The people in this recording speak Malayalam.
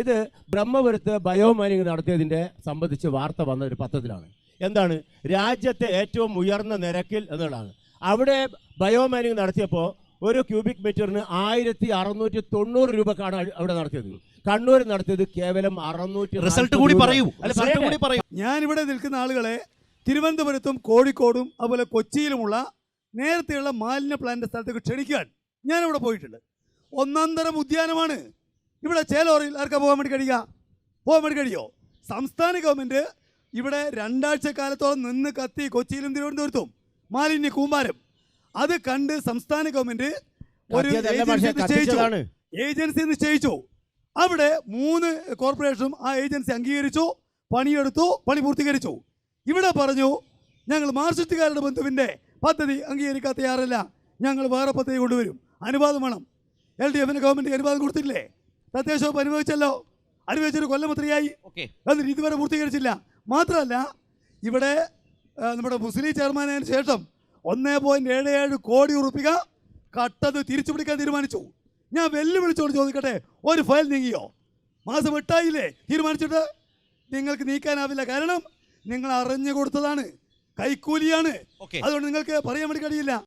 ഇത് ബ്രഹ്മപുരത്ത് ബയോമൈനിങ് നടത്തിയതിന്റെ സംബന്ധിച്ച് വാർത്ത വന്ന ഒരു പത്രത്തിലാണ്. എന്താണ്? രാജ്യത്തെ ഏറ്റവും ഉയർന്ന നിരക്കിൽ എന്നുള്ളതാണ്. അവിടെ ബയോമൈനിങ് നടത്തിയപ്പോൾ ഒരു ക്യൂബിക് മീറ്ററിന് ആയിരത്തി അറുന്നൂറ്റി തൊണ്ണൂറ് രൂപക്കാണ് അവിടെ നടത്തിയത്. കണ്ണൂർ നടത്തിയത് കേവലം അറുന്നൂറ്റി റിസൾട്ട് കൂടി പറയൂ. റിസൾട്ട്. കൂടി പറയൂ. ഞാനിവിടെ നിൽക്കുന്ന ആളുകളെ തിരുവനന്തപുരത്തും കോഴിക്കോടും അതുപോലെ കൊച്ചിയിലുമുള്ള നേരത്തെയുള്ള മാലിന്യ പ്ലാന്റ് സ്ഥലത്തേക്ക് ക്ഷണിക്കാൻ ഞാനിവിടെ പോയിട്ടുണ്ട്. ഒന്നാം തരം ഉദ്യാനമാണ്. ഇവിടെ ചേലോറിൽ ആർക്കാ പോകാൻ വേണ്ടി കഴിയുക? പോകാൻ വേണ്ടി കഴിയോ സംസ്ഥാന ഗവൺമെന്റ് ഇവിടെ രണ്ടാഴ്ച കാലത്തോളം നിന്ന് കത്തി കൊച്ചിയിലും തിരുവനന്തപുരത്തും മാലിന്യ കൂമ്പാരം. അത് കണ്ട് സംസ്ഥാന ഗവൺമെന്റ് ഒരു ഏജൻസി നിശ്ചയിച്ചു. ഏജൻസി നിശ്ചയിച്ചു. അവിടെ മൂന്ന് കോർപ്പറേഷനും ആ ഏജൻസി അംഗീകരിച്ചു പണിയെടുത്തു പണി പൂർത്തീകരിച്ചു. ഇവിടെ പറഞ്ഞു ഞങ്ങൾ മാർസിസ്റ്റുകാരുടെ ബന്ധുവിന്റെ പദ്ധതി അംഗീകരിക്കാൻ തയ്യാറല്ല ഞങ്ങൾ വേറെ പദ്ധതി കൊണ്ടുവരും. അനുവാദം വേണം. എൽ ഡി എഫിന് ഗവൺമെന്റ് അനുവാദം കൊടുത്തില്ലേ തദ്ദേശ അനുഭവിച്ചല്ലോ. അനുഭവിച്ചൊരു അനുവദിച്ചൊരു കൊല്ലം എത്രയായി ഓക്കെ. എന്നിട്ട് ഇതുവരെ പൂർത്തീകരിച്ചില്ല. മാത്രമല്ല ഇവിടെ നമ്മുടെ മുസ്ലിം ചെയർമാനതിന് ശേഷം ഒന്നേ പോയിന്റ് ഏഴ് ഏഴ് കോടി ഉറുപ്പിക കട്ടത് തിരിച്ചു പിടിക്കാൻ തീരുമാനിച്ചു. ഞാൻ വെല്ലുവിളിച്ചോട് ചോദിക്കട്ടെ ഒരു ഫയൽ നീങ്ങിയോ? മാസം എട്ടായില്ലേ? തീരുമാനിച്ചിട്ട് നിങ്ങൾക്ക് നീക്കാനാവില്ല. കാരണം നിങ്ങൾ അറിഞ്ഞു കൊടുത്തതാണ്. കൈക്കൂലിയാണ്. അതുകൊണ്ട് നിങ്ങൾക്ക് പറയാൻ വേണ്ടി കഴിയില്ല.